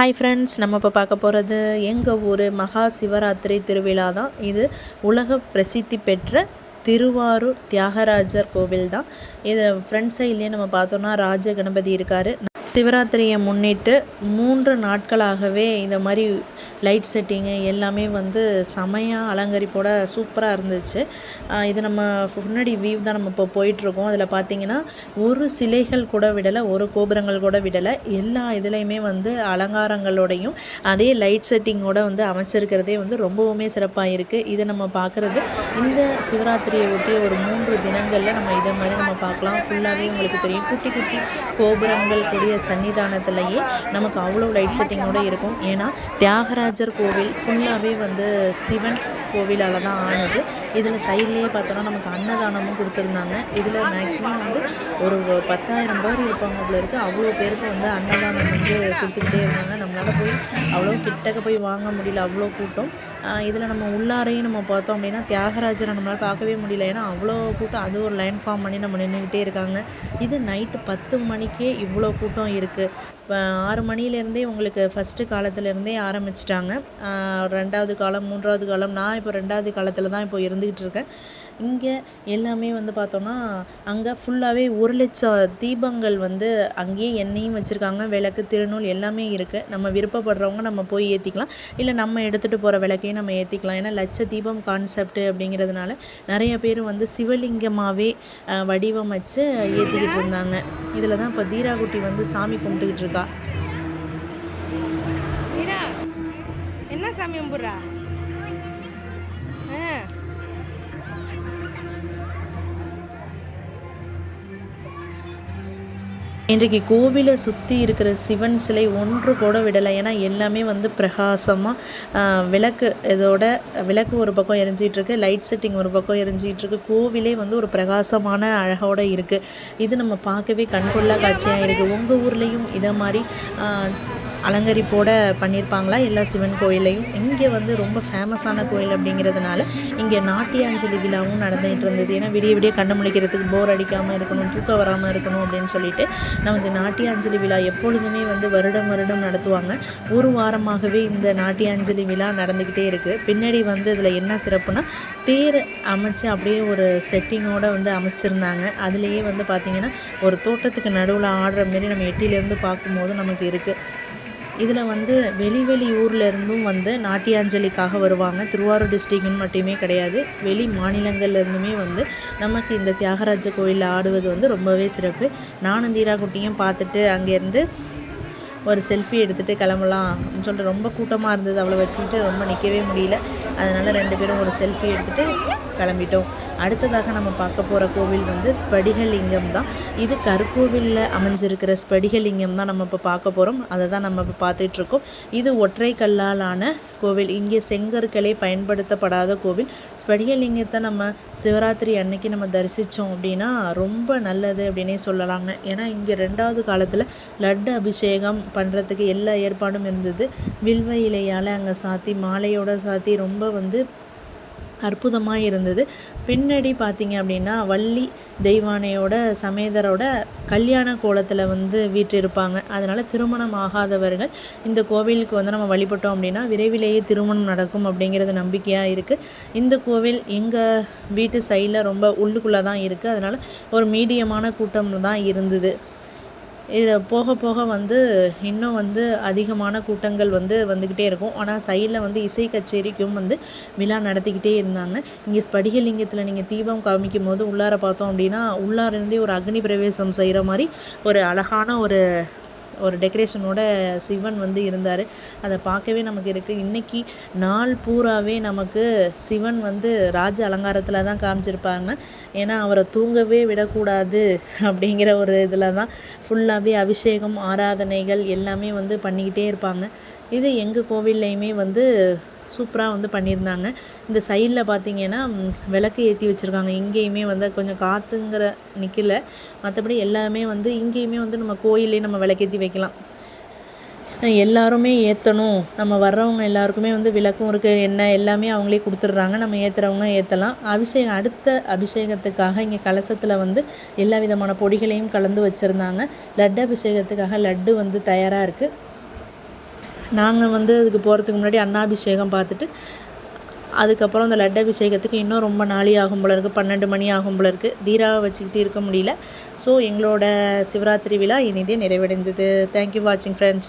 Hi friends நம்ம இப்போ பார்க்க போகிறது எங்கள் ஊர்? மகா சிவராத்திரி திருவிழா தான். இது உலக பிரசித்தி பெற்ற திருவாரூர் தியாகராஜர் கோவில் தான். இது ஃப்ரண்ட் சைட்லேயே நம்ம பார்த்தோன்னா ராஜ கணபதி இருக்கார். சிவராத்திரியை முன்னிட்டு மூன்று நாட்களாகவே இந்த மாதிரி லைட் செட்டிங்கு எல்லாமே வந்து செமையாக அலங்கரிப்போட சூப்பராக இருந்துச்சு. இது நம்ம முன்னாடி வியூ தான் நம்ம இப்போ போயிட்டுருக்கோம். அதில் பார்த்தீங்கன்னா ஒரு சிலைகள் கூட விடலை ஒரு கோபுரங்கள் கூட விடலை. எல்லா இதுலேயுமே வந்து அலங்காரங்களோடையும் அதே லைட் செட்டிங்கோட வந்து அமைச்சிருக்கிறதே வந்து ரொம்பவுமே சிறப்பாக இருக்குது இதை நம்ம பார்க்குறது இந்த சிவராத்திரியை ஒட்டிய ஒரு மூன்று தினங்களில் நம்ம இதை மாதிரி நம்ம பார்க்கலாம். ஃபுல்லாகவே உங்களுக்கு தெரியும். குட்டி குட்டி கோபுரங்கள் கூடிய சன்னிதானத்துலேயே நமக்கு அவ்வளோ லைட் செட்டிங்கோட இருக்கும். ஏன்னா தியாகராஜர் கோவில் ஃபுல்லாகவே வந்து சிவன் கோவிலால் தான் ஆனது. இதில் சைட்லேயே பார்த்தோன்னா நமக்கு அன்னதானமும் கொடுத்துருந்தாங்க. இதில் மேக்ஸிமம் வந்து ஒரு பத்தாயிரம் பேர் இருப்பாங்க போல இருக்குது அவ்வளோ பேருக்கு வந்து அன்னதானம் வந்து கொடுத்துக்கிட்டே இருந்தாங்க நம்மளால் போய் அவ்வளோ கிட்டக்க போய் வாங்க முடியல அவ்வளோ கூட்டம். இதில் நம்ம உள்ளாரையும் நம்ம பார்த்தோம் அப்படின்னா தியாகராஜரை நம்மளால் பார்க்கவே முடியல. ஏன்னா அவ்வளோ கூட்டம் அது ஒரு லைன் ஃபார்ம் பண்ணி நம்ம நின்றுக்கிட்டே இருக்காங்க. இது நைட்டு பத்து மணிக்கே இவ்வளோ கூட்டம் இருக்குது இப்போ ஆறு மணிலேருந்தே உங்களுக்கு ஃபஸ்ட்டு காலத்துலேருந்தே ஆரம்பிச்சிட்டாங்க. ரெண்டாவது காலம் மூன்றாவது காலம் நான் இப்போ ரெண்டாவது காலத்தில் தான் இப்போ இருந்துக்கிட்டு இருக்கேன். இங்கே எல்லாமே வந்து பார்த்தோன்னா அங்கே ஃபுல்லாகவே ஒரு லட்சம் தீபங்கள் வந்து அங்கேயே எண்ணெயும் வச்சுருக்காங்க விளக்கு திருநூல் எல்லாமே இருக்குது நம்ம விருப்பப்படுறவங்க நம்ம போய் ஏற்றிக்கலாம் இல்லை நம்ம எடுத்துகிட்டு போகிற விளக்கையும் நம்ம ஏற்றிக்கலாம் ஏன்னா லட்ச தீபம் கான்செப்ட் அப்படிங்கிறதுனால நிறைய பேர் வந்து சிவலிங்கமாகவே வடிவமைச்சு ஏற்றிக்கிட்டு இருந்தாங்க. இதில் தான் இப்போ தீராகுட்டி வந்து சாமி கும்பிட்டுக்கிட்டு இருக்கா. என்ன சாமி கும்பிட்றா? இன்றைக்கு கோவிலை சுற்றி இருக்கிற சிவன் சிலை ஒன்று கூட விடலை. ஏன்னா எல்லாமே வந்து பிரகாசமாக விளக்கு இதோட விளக்கு ஒரு பக்கம் எரிஞ்சிகிட்ருக்கு லைட் செட்டிங் ஒரு பக்கம் எரிஞ்சிகிட்ருக்கு கோவிலே வந்து ஒரு பிரகாசமான அழகோடு இருக்குது இது நம்ம பார்க்கவே கண்கொள்ளா காட்சியாக இருக்குது உங்கள் ஊர்லேயும் இதை மாதிரி அலங்கரிப்போட பண்ணியிருப்பாங்களா எல்லா சிவன் கோயிலையும். இங்கே வந்து ரொம்ப ஃபேமஸான கோயில் அப்படிங்கிறதுனால இங்கே நாட்டியாஞ்சலி விழாவும் நடந்துகிட்டு இருந்தது. ஏன்னா விடிய விடிய கண்டு முழிக்கிறதுக்கு போர் அடிக்காமல் இருக்கணும் தூக்கம் வராமல் இருக்கணும் அப்படின்னு சொல்லிட்டு நமக்கு நாட்டியாஞ்சலி விழா எப்பொழுதுமே வந்து வருடம் வருடம் நடத்துவாங்க. ஒரு வாரமாகவே இந்த நாட்டியாஞ்சலி விழா நடந்துக்கிட்டே இருக்குது பின்னாடி வந்து இதில் என்ன சிறப்புனா தேர் அமைச்சு அப்படியே ஒரு செட்டிங்கோடு வந்து அமைச்சிருந்தாங்க. அதுலேயே வந்து பார்த்திங்கன்னா ஒரு தோட்டத்துக்கு நடுவில் ஆடுற மாரி நம்ம எட்டிலேருந்து பார்க்கும்போது நமக்கு இருக்குது இதில் வந்து வெளி வெளி ஊரில் இருந்தும் வந்து நாட்டியாஞ்சலிக்காக வருவாங்க. திருவாரூர் டிஸ்ட்ரிக்ட்னு மட்டுமே கிடையாது. வெளி மாநிலங்கள்லேருந்துமே வந்து நமக்கு இந்த தியாகராஜ கோயிலில் ஆடுவது வந்து ரொம்பவே சிறப்பு. நானும் தீராக்குட்டியும் பார்த்துட்டு அங்கேருந்து ஒரு செல்ஃபி எடுத்துகிட்டு கிளம்பலாம் அப்படின்னு சொல்லிட்டு ரொம்ப கூட்டமாக இருந்தது. அவளை வச்சுக்கிட்டு ரொம்ப நிற்கவே முடியல. அதனால் ரெண்டு பேரும் ஒரு செல்ஃபி எடுத்துகிட்டு கிளம்பிட்டோம். அடுத்ததாக நம்ம பார்க்க போகிற கோவில் வந்து ஸ்படிகலிங்கம் தான். இது கருக்கோவிலில் அமைஞ்சிருக்கிற ஸ்படிகலிங்கம் தான் நம்ம இப்போ பார்க்க போகிறோம் அதை தான் நம்ம இப்போ பார்த்துட்ருக்கோம் இது ஒற்றை கல்லாலான கோவில். இங்கே செங்கற்களே பயன்படுத்தப்படாத கோவில். ஸ்படிகலிங்கத்தை நம்ம சிவராத்திரி அன்னைக்கு நம்ம தரிசித்தோம் அப்படின்னா ரொம்ப நல்லது அப்படின்னே சொல்லலாங்க. ஏன்னா இங்கே ரெண்டாவது காலத்தில் லட்டு அபிஷேகம் பண்ணுறதுக்கு எல்லா ஏற்பாடும் இருந்தது. வில்வ இலையால் அங்கே சாத்தி மாலையோட சாத்தி ரொம்ப வந்து அற்புதமாக இருந்தது. பின்னாடி பார்த்தீங்க அப்படின்னா வள்ளி தெய்வானையோட சமேதரோட கல்யாண கோலத்தில் வந்து வீற்றிருப்பாங்க. அதனால் திருமணம் ஆகாதவர்கள் இந்த கோவிலுக்கு வந்து நம்ம வழிபட்டோம் அப்படின்னா விரைவிலேயே திருமணம் நடக்கும் அப்படிங்கிறது நம்பிக்கையாக இருக்குது இந்த கோவில் எங்கள் வீட்டு சைடில் ரொம்ப உள்ளுக்குள்ளே தான் இருக்குது அதனால் ஒரு மீடியமான கூட்டம் தான் இருந்தது. இது போக போக வந்து இன்னும் வந்து அதிகமான கூட்டங்கள் வந்து வந்துக்கிட்டே இருக்கும். ஆனால் சைடில் வந்து இசை கச்சேரிக்கும் வந்து விழா நடத்திக்கிட்டே இருந்தாங்க. இங்கே ஸ்படிகலிங்கத்தில் நீங்கள் தீபம் காமிக்கும் போது உள்ளார பார்த்தோம் அப்படின்னா உள்ளார இருந்தே ஒரு அக்னி பிரவேசம் செய்கிற மாதிரி ஒரு அழகான ஒரு ஒரு டெக்கரேஷனோட சிவன் வந்து இருந்தார். அதை பார்க்கவே நமக்கு இருக்குது இன்றைக்கி நாள் பூராவே நமக்கு சிவன் வந்து ராஜ அலங்காரத்தில் தான் காமிச்சிருப்பாங்க. ஏன்னா அவரை தூங்கவே விடக்கூடாது அப்படிங்கிற ஒரு இதில் தான் ஃபுல்லாகவே அபிஷேகம் ஆராதனைகள் எல்லாமே வந்து பண்ணிக்கிட்டே இருப்பாங்க. இது எங்கள் கோவில்லையுமே வந்து சூப்பராக வந்து பண்ணியிருந்தாங்க. இந்த சைடில் பார்த்தீங்கன்னா விளக்கு ஏற்றி வச்சுருக்காங்க. இங்கேயுமே வந்து கொஞ்சம் காற்றுங்கிற நிற்கல மற்றபடி எல்லாமே வந்து இங்கேயுமே வந்து நம்ம கோயிலே நம்ம விளக்கேற்றி வைக்கலாம். எல்லாருமே ஏற்றணும் நம்ம வர்றவங்க எல்லாருக்குமே வந்து விளக்கும் இருக்குது என்ன எல்லாமே அவங்களே கொடுத்துட்றாங்க. நம்ம ஏற்றுறவங்க ஏற்றலாம் அபிஷேகம் அடுத்த அபிஷேகத்துக்காக இங்கே கலசத்தில் வந்து எல்லா விதமான பொடிகளையும் கலந்து வச்சுருந்தாங்க. லட்டு அபிஷேகத்துக்காக லட்டு வந்து தயாராக இருக்குது நாங்கள் வந்து அதுக்கு போகிறதுக்கு முன்னாடி அன்னாபிஷேகம் பார்த்துட்டு அதுக்கப்புறம் அந்த லட்டு அபிஷேகத்துக்கு இன்னும் ரொம்ப நாளி ஆகும் போல இருக்குது பன்னெண்டு மணி ஆகும் போல இருக்குது தீராவை வச்சுக்கிட்டு இருக்க முடியல. ஸோ எங்களோட சிவராத்திரி விழா இனிதே நிறைவடைந்தது. தேங்க்யூ வாட்சிங் ஃப்ரெண்ட்ஸ்